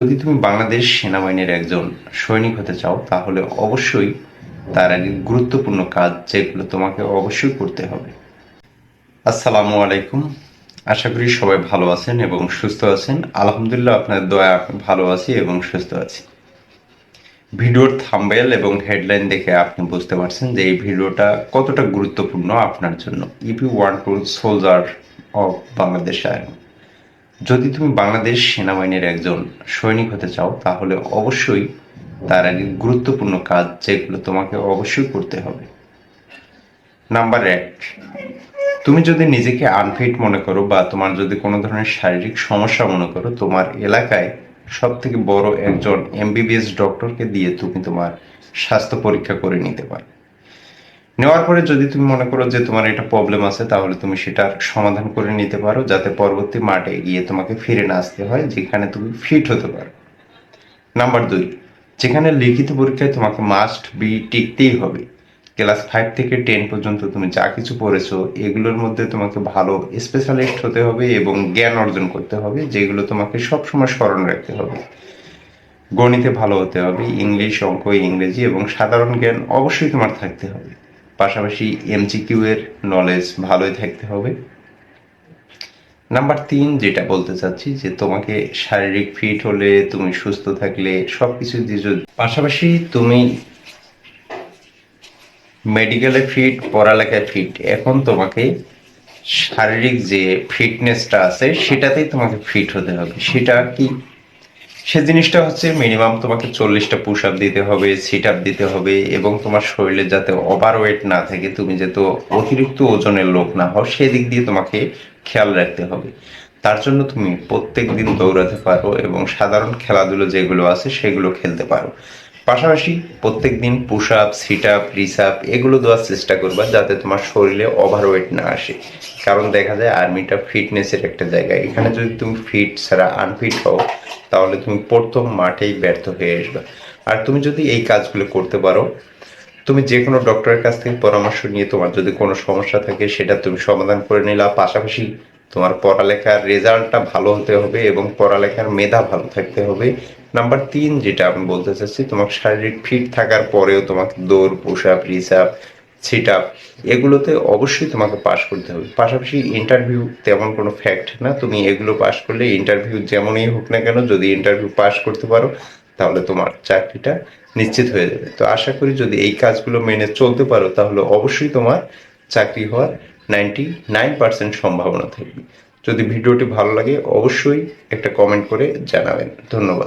যদি তুমি বাংলাদেশ সেনাবাহিনীর একজন সৈনিক হতে চাও, তাহলে অবশ্যই তার আগে গুরুত্বপূর্ণ কাজ যেগুলো তোমাকে অবশ্যই করতে হবে। আসসালামু আলাইকুম। আশা করি সবাই ভালো আছেন এবং সুস্থ আছেন। আলহামদুলিল্লাহ আপনার দয়া, ভালো আছি এবং সুস্থ আছি। ভিডিওর থাম্বেল এবং হেডলাইন দেখে আপনি বুঝতে পারছেন যে এই ভিডিওটা কতটা গুরুত্বপূর্ণ আপনার জন্য। If you want to soldier of Bangladesh army যদি তুমি বাংলাদেশ সেনাবাহিনীর একজন সৈনিক হতে চাও, তাহলে অবশ্যই তার আগে গুরুত্বপূর্ণ কাজ যেগুলো তোমাকে অবশ্যই করতে হবে। নাম্বার এক, তুমি যদি নিজেকে আনফিট মনে করো বা তোমার যদি কোনো ধরনের শারীরিক সমস্যা মনে করো, তোমার এলাকায় সব থেকে বড় একজন এমবিবিএস ডক্টরকে দিয়ে তুমি তোমার স্বাস্থ্য পরীক্ষা করে নিতে পারো। নেওয়ার পরে যদি তুমি মনে করো যে তোমার এটা প্রবলেম আছে, তাহলে তুমি সেটার সমাধান করে নিতে পারো, যাতে পরবর্তী মাঠে গিয়ে তোমাকে ফিরে না আসতে হয়, যেখানে তুমি ফিট হতে পারো। নাম্বার দুই, যেখানে লিখিত পরীক্ষায় তোমাকে মাস্ট বি টিকতেই হবে। ক্লাস ফাইভ থেকে টেন পর্যন্ত তুমি যা কিছু পড়েছো, এগুলোর মধ্যে তোমাকে ভালো স্পেশালিস্ট হতে হবে এবং জ্ঞান অর্জন করতে হবে, যেগুলো তোমাকে সবসময় স্মরণ রাখতে হবে। গণিতে ভালো হতে হবে, ইংলিশ অঙ্ক, ইংরেজি এবং সাধারণ জ্ঞান অবশ্যই তোমার থাকতে হবে। পাশাপাশি এমজিকিউ এর নলেজ ভালোই থাকতে হবে। নাম্বার তিন, যেটা বলতে চাচ্ছি যে তোমাকে শারীরিক ফিট হলে, তুমি সুস্থ থাকলে সব কিছু পাশাপাশি তুমি মেডিকেলে ফিট পড়ালেখায় ফিট এখন তোমাকে শারীরিক যে ফিটনেসটা আছে, সেটাতেই তোমাকে ফিট হতে হবে। সেটা কি সে জিনিসটা হচ্ছে মিনিমাম তোমাকে চল্লিশটা পুশ আপ দিতে হবে সিট আপ দিতে হবে এবং তোমার শরীরে যাতে ওভার ওয়েট না থাকে, তুমি যেহেতু অতিরিক্ত ওজনের লোক না হও, সেদিক দিয়ে তোমাকে খেয়াল রাখতে হবে। তার জন্য তুমি প্রত্যেক দিন দৌড়াতে পারো এবং সাধারণ খেলাধুলো যেগুলো আছে সেগুলো খেলতে পারো। পাশাপাশি প্রত্যেক দিন push up sit up rise up এগুলো দেওয়ার চেষ্টা করবা যাতে তোমার শরীরে ওভার ওয়েট না আসে। কারণ দেখা যায় আর্মিটা ফিটনেসের একটা জায়গা। এখানে যদি তুমি ফিট ছাড়া আনফিট হও, তাহলে তুমি প্রথম মাঠেই ব্যর্থ হয়ে আসবে। আর তুমি যদি এই কাজগুলো করতে পারো, তুমি যে কোনো ডক্টরের কাছ থেকে পরামর্শ নিয়ে তোমার যদি কোনো সমস্যা থাকে, সেটা তুমি সমাধান করে নিলা। পাশাপাশি তোমার পড়ালেখার রেজাল্টটা ভালো হতে হবে এবং পড়ালেখার মেধা ভালো থাকতে হবে। নাম্বার তিন, যেটা আমি বলতে চাচ্ছি, তোমার শারীরিক ফিট থাকার পরেও তোমাকে দৌড় push up rise sit up এগুলোতে অবশ্যই তোমাকে পাশ করতে হবে। পাশাপাশি ইন্টারভিউ তেমন কোনো ফ্যাক্ট না। তুমি এগুলো পাশ করলে ইন্টারভিউ যেমনই হোক না কেন, যদি ইন্টারভিউ পাশ করতে পারো, তাহলে তোমার চাকরিটা নিশ্চিত হয়ে যাবে। তো আশা করি যদি এই কাজগুলো মেনে চলতে পারো, তাহলে অবশ্যই তোমার চাকরি হওয়ার নাইনটি নাইন পার্সেন্ট সম্ভাবনা থাকবে। যদি ভিডিওটি ভালো লাগে, অবশ্যই একটা কমেন্ট করে জানাবেন। ধন্যবাদ।